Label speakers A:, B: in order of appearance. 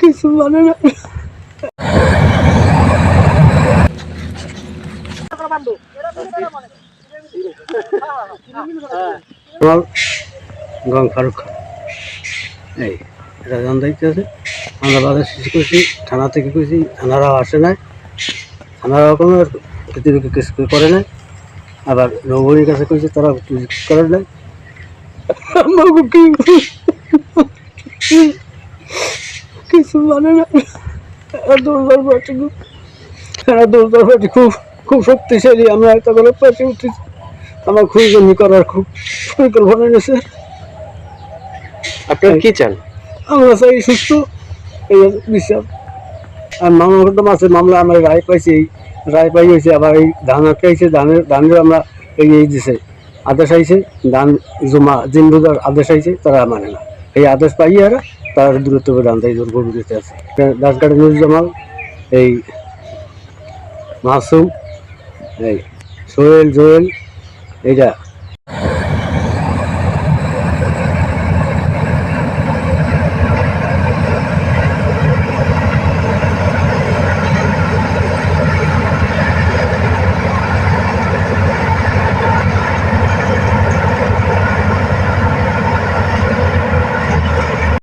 A: কিছু মানে না। ফারুক এই আছে। আমরা থানা থেকে কইছি, থানারাও আসে নাই। থানারাও কোনো পৃথিবীকে কিছু করে নাই। আবার নবরীর কাছে কইছে, তারা কিছু করে নাই। আমাকে কি কিছু মানে না। দুর্বল পার্টি খুব এরা দুর্বল পার্টি খুব খুব শক্তিশালী। আমরা তখন পাশে উঠেছি। আমার খুঁজনি করার খুব পরিকল্পনা নিয়েছে
B: আপনারা কি চান?
A: আমরা চাই সুস্থ। এই বিশ্বাস আর মামলা তো মাসের মামলা আমরা রায় পাইছি। এই রায় পাই হয়েছে আবার এই ধান আটকাইছে। ধানের ধানের আমরা এই দিছে। আদেশ আইছে, দান জমা, দিন রোজার আদেশ আইছে, তারা মানে না। এই আদেশ পাই আর তার দূরত্ব দান তাই গরু দিতে আছে। দাসকাটা নুর জামাল, এই মাসুম, এই সোহেল জোয়েল এইটা